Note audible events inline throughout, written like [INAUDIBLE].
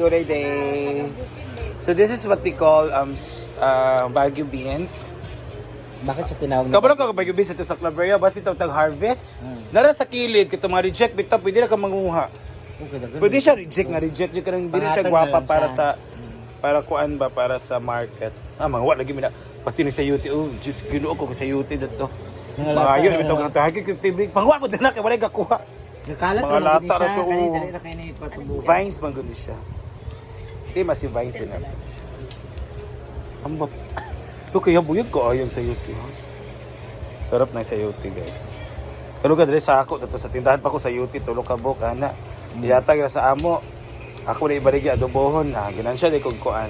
Gulay Day. So this is what we call um uh, Baguio beans. Bakit siya tinawag na? Kabalo ka Baguio beans ito sa Claveria, bas bitaw tag harvest. Nara sa kilid kito mga reject bitaw pwede na ka manguha. Dagan. Pwede siya reject nga reject jud kanang dili siya na lang para sa para kuan ba para sa market. Ah, mga wala lagi mina pati ni sa UT. Oh, just ginuo ko sa UT dito. Mga Mga lata, yun, mga bitaw lata. ka tahagi ko TV. Pangwa mo din na kay wala gakuha. Nakalat Mga lata siya, Kani oo. Vines man siya. Sige, mas si Vines din ako. Ambot. Look, kaya buyog ko ayong sa UT. ha? Sarap na sa UT, guys. Pero ka dali sa ako dito sa tindahan pa ko sa UT tulo ka bok ana. Iyatag na sa amo. Ako na ibarigi adobohon na ginansya di kog kuan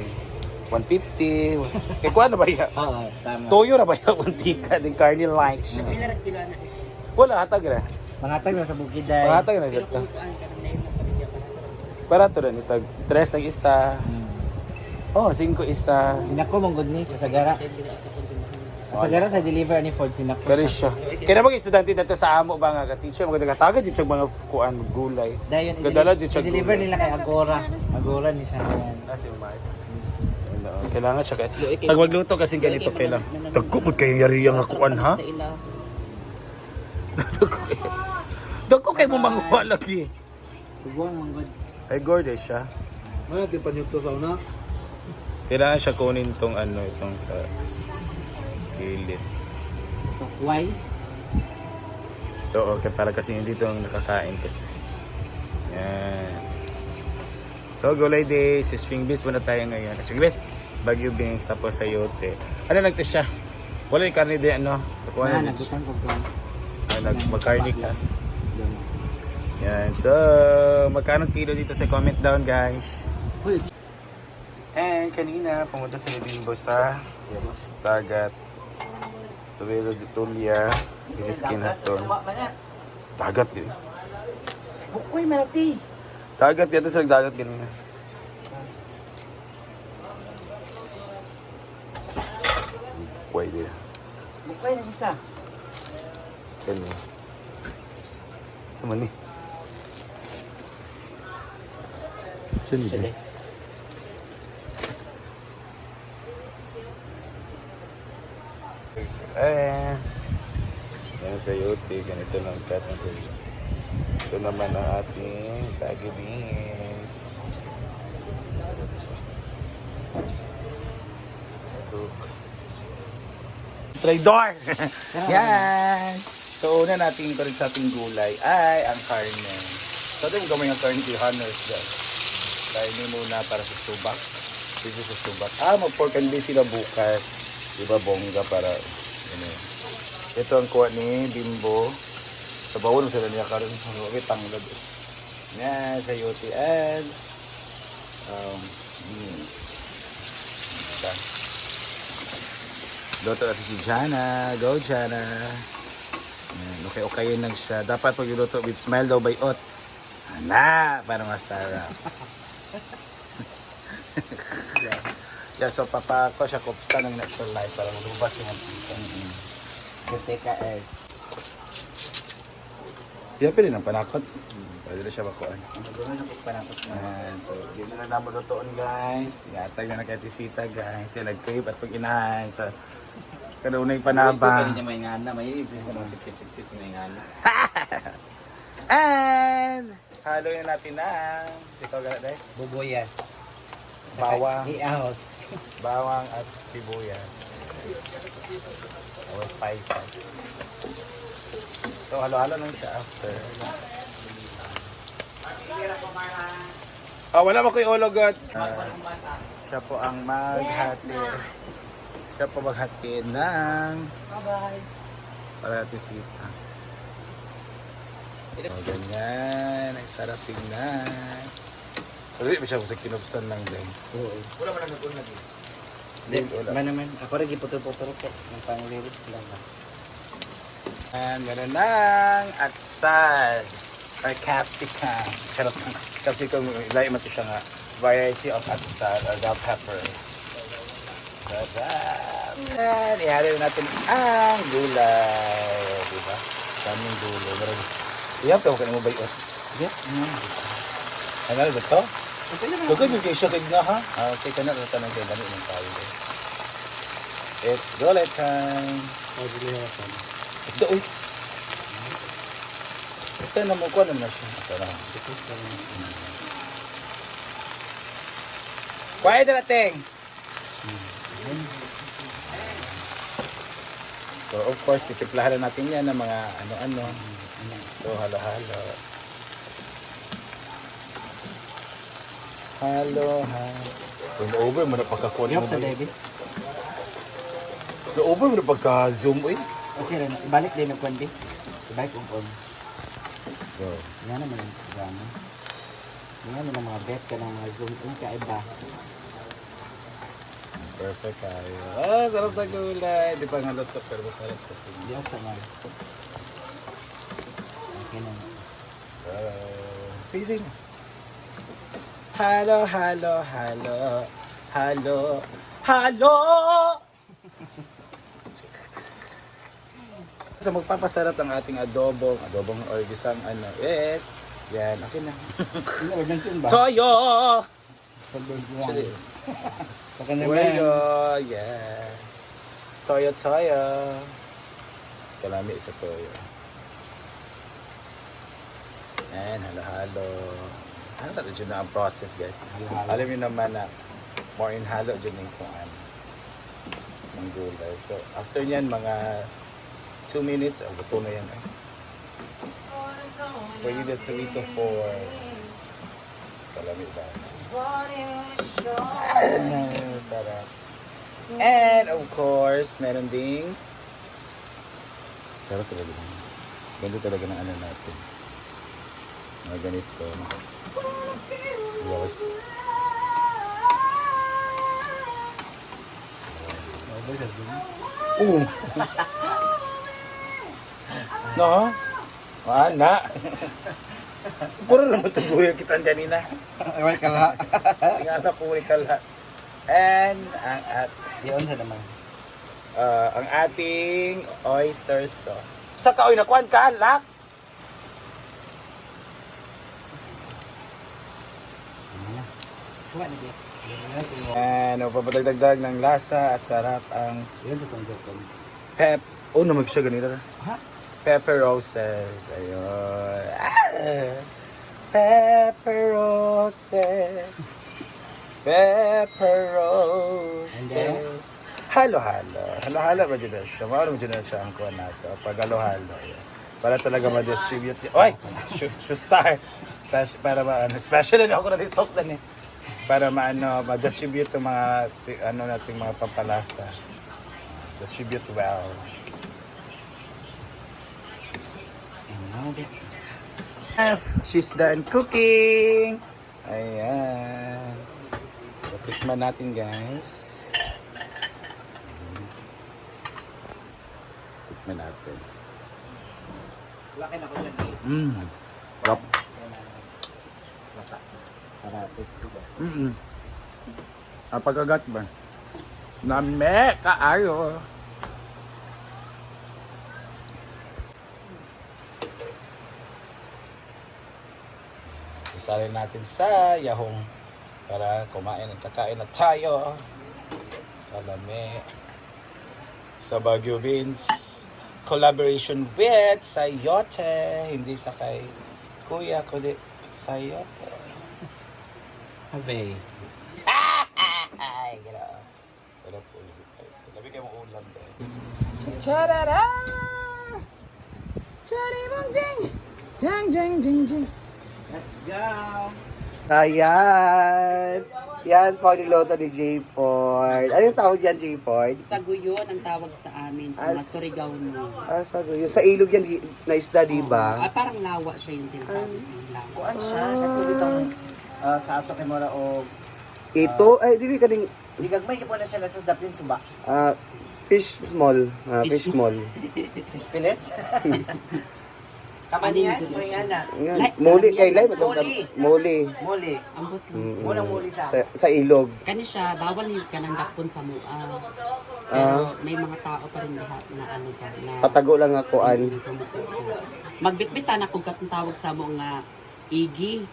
150. Eh [LAUGHS] kuan na ba iya? Oo, tama. Toyo na ba iya [LAUGHS] 1 ka din carne lunch. Wala hatag ra. Mangatag na sa bukiday. Hatag na dito. Barato rin itag. Tres ang isa. Oh, 5 isa. Sinako mong good ni sa Sagara. Sa Sagara sa deliver ni Ford sinako. Pero siya. Kaya naman yung estudyante dito sa amo ba nga ka-teacher, mga nagataga dito sa mga kuan gulay. Dayon Gadala siya deliver gulay. nila kay Agora. Agora ni siya yan. Si Mark. Ano, Kailangan siya kay Pag magluto kasi ganito kailang. Dagko pud kay yari ang kuan ha. [LAUGHS] Dagko kay mo manguha lagi. Subuan mong good. Ay gorde siya. Ano di pa to sa una? Kailangan siya kunin tong ano itong sa gilid. So, why? So, okay, para kasi hindi itong nakakain kasi. Yan. So, gulay day, si string beans muna tayo ngayon. String beans, bagyo beans, tapos sayote. Ano to siya? Wala yung karne din, ano? Sa kuha Na na nagutan ko ko. nag Mag-carne ka. Yan. So, magkano kilo dito sa comment down, guys. And kanina, pumunta sa Libimbo sa dagat. Tubilo de Tulia. This is Kinason. Dagat din. Bukoy malati. Dagat dito sa dagat din. Pwede. Bukoy na isa. Kani. Sama ni. Sini Dali. Eh. Yan sa yote, ganito lang cut na sa Ito naman ang ating baggy beans. Scoop. Traidor! [LAUGHS] Yan! So, una natin ito rin sa ating gulay ay ang karne. So, ito yung gamay ng karne kay Hunters, guys. Karne muna para sa subak. Is sa subak. Ah, mag-pork and beef sila bukas. Diba, bongga para, ano. Ito ang kuha ni Bimbo. Sa bawon sila niya karon. Huwag tanglad. Yan, sa and um, beans. Ito. Luto natin si Jana. Go, Jana. Okay, okay lang siya. Dapat pagluluto with smile daw by ot. Ana, para masarap. Yeah, so papa ko siya kupsa ng natural life para malubas yung antika. Buti ka eh. Yeah, pwede ng panakot. Pwede na siya makuha. Magulong na po panapos na. Ayan, so dito na naman lutoon guys. Yatag na nagkatisita guys. Kaya nag-crave at pag inahan sa kanunay panaba. Kaya niya may ngana. May ibig sa mga sip-sip-sip may ngana. [LAUGHS] And halo na natin ang sitaw ganat dahil. Bubuyas. Bawang. Iahos. Bawang at sibuyas. Tapos spices. So halo-halo lang siya after. Ah, wala mo ko'y ologot. Ah, siya po ang maghati. Siya po maghati ng para tisita. Oh, ganyan. Ang sarap tingnan. So, di ba siya sa kinupsan lang din? Oo. Wala man nag lagi. Hindi, ba naman? Ako rin giputol-putol ko. Ng pang-liris lang. ah. And meron ng atsal or capsicum. Charot na. Capsicum, lahi man to siya nga. Variety of atsal or bell pepper. Sarap. And ihari na natin ang gulay. Diba? Daming gulay. Meron. Iyan, pero kung mo ba yun? Mm. Ano na ito? Dugay yung kay Shakid nga ha. Ah, okay ka na. Rata na kay Lami ng tayo. It's gulay time. Oh, deliver ka. Ito, uy. Ito na mo ko na siya. Ito na. Quiet na ting. So of course, itiplahan na natin yan ng mga ano-ano. So halo-halo. Halo, halo. Kung over mo na pagkakuha Yok mo. sa David. Kung over mo na pagka-zoom eh. Okay rin. Ibalik din ng kwandi. Ibalik kung on. So, Yan naman ang programa. Yan naman ang mga bet ka ng mga zoom in ka iba. perfect kayo. Ah, sarap na gulay. Di pa nga luto, pero masarap. Hindi ako sa mga. Na. Uh, sising. Halo, halo, halo. Halo. Halo! [LAUGHS] Sa magpapasarap ng ating adobong, adobong or gisang ano, yes. Yan, okay na. Toyo! Actually. Toyo, yeah. Toyo, toyo. Kalami sa toyo. Yan, halo-halo. Ano na dyan na ang process, guys. Halo-halo. Alam niyo naman na more in halo dyan yung kung ano. Ng gulay. So, after nyan, mga 2 minutes, oh, luto na yan. Eh. Pwede na 3 to 4. Kalami ba? Sarap. And of course, meron ding sarap talaga. Ganda talaga ng ano natin. Mga ganito. Zoom. Oo. [LAUGHS] no? Wala. Puro naman ito buhay kita dyan na. Ewan ka la. Tingnan ko uli kala. And ang at Yun sa naman. uh, ang ating oyster sauce. Sa kaoy na kuan ka, lak. Ano na? Na. And papadagdag ng lasa at sarap ang pep. Oh, namag siya ganito. Ha? Pepper roses. Ayun. Ah! Pepper roses. Pepper roses. Halo-halo. Halo-halo ba na siya? Maano na siya ang kuha nato. Pag halo-halo. Para talaga ma-distribute. y- Oy! Shu- Shusar! Special, para ma ano, special na ako na dito na eh. Para maano, ma-distribute yung mga ano nating mga pampalasa. Distribute well. Di? She's done cooking. Ayan. Tikman natin guys. Tikman natin. Laki na ko dyan. Mmm. Taste ko ba? Name kaayo. Isalin natin sa yahong para kumain at kakain na tayo. Kalame. Sa Baguio Beans. Collaboration with Sayote. Hindi sa kay Kuya, kundi Sayote. Habe. Ay, gano'n. Sarap po. Labi kayo mong ulam din. Charara! Chari mong jing! Jang, jang, jing, jing. Let's go! Ayan! Yan po niloto ni J. Ford. Ano yung tawag dyan, J. Ford? Saguyon ang tawag sa amin sa mga As- Surigao-no. Ah, sa, yun. sa ilog yan, na isda, di ba? Ah, parang lawa siya yung tinatawag sa lawa. Kuan siya. Katulad ah, sa ato kay Mora o Ito, ay, di ba kaning di gagmay ka po na siya sa daplin suba. ah, fish small. Ah, fish Fish small. [LAUGHS] Fish fillet. [LAUGHS] Kaman yan? yun, Kung yan na. Muli, alam kay yan. Lai, matong Muli. muli. Muli. Ambot lang. Mm, muli sa sa, sa ilog. Kani siya, bawal ni ka ng dapon sa mua. Ah. Pero may mga tao pa rin lahat na ano ka, na Patago lang ako, an. Magbitbitan ako katong tawag sa mo nga igi.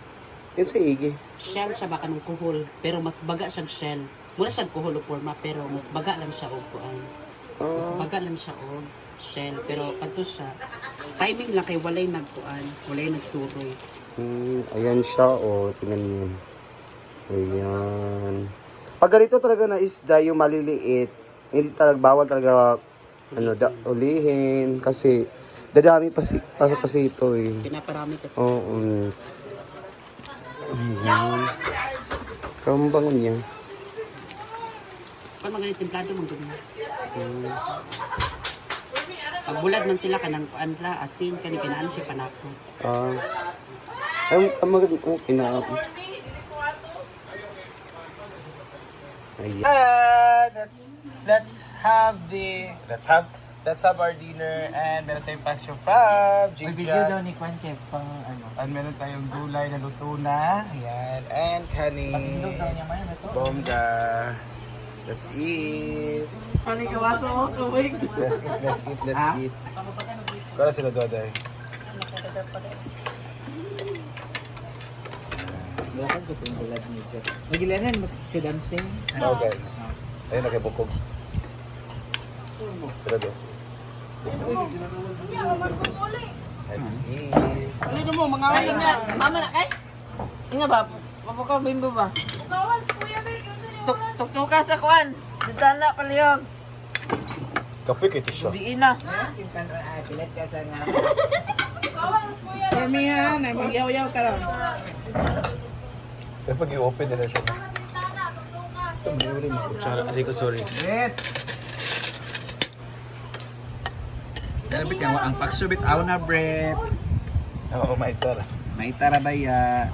Yun sa igi. Shell siya baka ng kuhol, pero mas baga siyang shell. Mura siyang kuhol o forma, pero mas baga lang siya og kuan. Mas Ah, baga lang siya og shell, pero kadto siya. Timing lang kay walay nagkuan, walay nagsuroy. hmm, ayan siya, oh. Tingnan niyo. Ayan. Pag ganito talaga na isda, yung maliliit, hindi talaga, bawal talaga, ano, da, ulihin. Kasi, dadami pa, si, pa, kasi ito eh. Pinaparami kasi. Oo. Um, ayan. Pero ang bango niya. Pag mga templado mong ganyan. Pag bulad man sila kanang kuan la, asin kani kinaan siya panako. Ah. Ang ang maganda oh, ina. Ayan. And let's let's have the let's have let's have our dinner and meron tayong passion from May video daw ni Kwan Kev pang ano. And meron tayong gulay na luto na. Ayan. And kanin. Pag-indog daw niya man ito. Bongga. Let's eat. Ano ka waso ko wait. Let's eat, let's eat, let's eat. Kala sila doday. Bakit ko itong bulad ni Jeff? Nagilanan, mas dancing. Okay. Ayun, nakibukog. Sila dos. Let's eat. Ano mo, mga wala nga. Mama na kay? Inga ba? Papukaw bimbo ba? Tuk tuk tuk ka sa kuan. Dita na paliyog. Kape kito siya. Biin na. Sa nga. Permihan, ay magyaw-yaw ka lang. Eh, pag i-open nila siya. Sa mga rin kutsara. Aray ko, sorry. Wait! Kalabit nga ang pagsubit aw na bread. Oo, may tara. May tarabaya.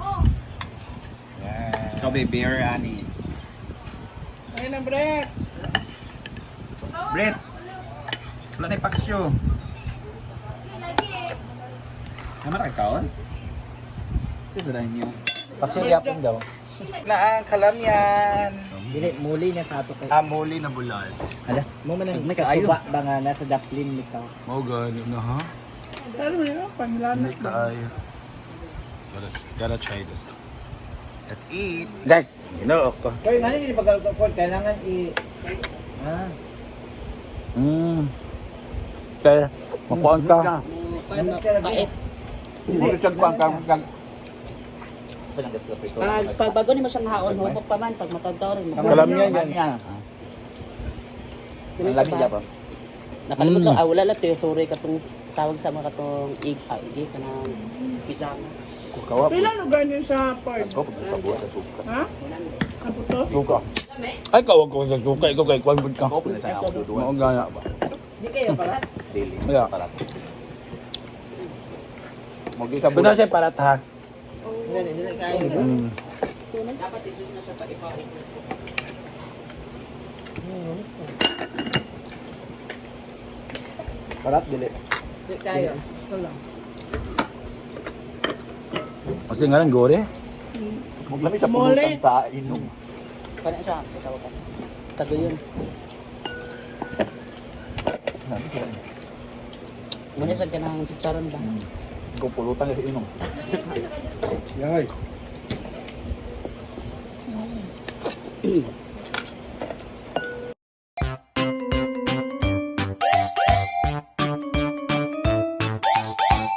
Yan. Ito be beer ani. Ayun na, Brett. Bread. Wala na paksyo. Naman ka kaon? Susudahin niyo. Pagsulyapin daw. Na ang kalamyan. Dili, muli na sa ato kay... Amuli na bulad. Ala, mo man ang May kasuba ba nga nasa daplin nito. Mo gani na ha? Ano nila, pangilana. Hindi kaayo. So let's gotta try this out. Let's eat. Guys, you know ako. Kaya nga hindi pagkakapon, kailangan i... Ah, Mm. Kaya, makuhaan ka. Pait. Puro chag pa ang kag Pag, pag bago ni mo siyang haon, hubok pa man pag matadaw rin. Kalamyan yan. yan. Ang labi pa. Nakalimot ko, ah, wala lang tayo, sorry katong tawag sa mga katong ig, ah, ig, kanang pijama. Kukawa po. Pila lugar niyo sa Ford? Ako, pagkabuha sa suka. Ha? Kaputos? Suka. Ay, kawag ko sa suka. Ikaw kay Kwan Bud ka. Ako pala sa ako duduan. Mao gana ba? Di kayo? Daily. Kaya. Parat. Ka Doon na siya parat ha. Dili, dili kayo. Mm. Parat dili. Dili kayo. Ito lang. Kasi nga lang gore. Mo lami sa pulutan sa inom. Kaya siya, tawag ka. Sa yun. Muna siya kanang chicharon ba? Ko pulutan sa inom. Yay. [CLEARS THROAT]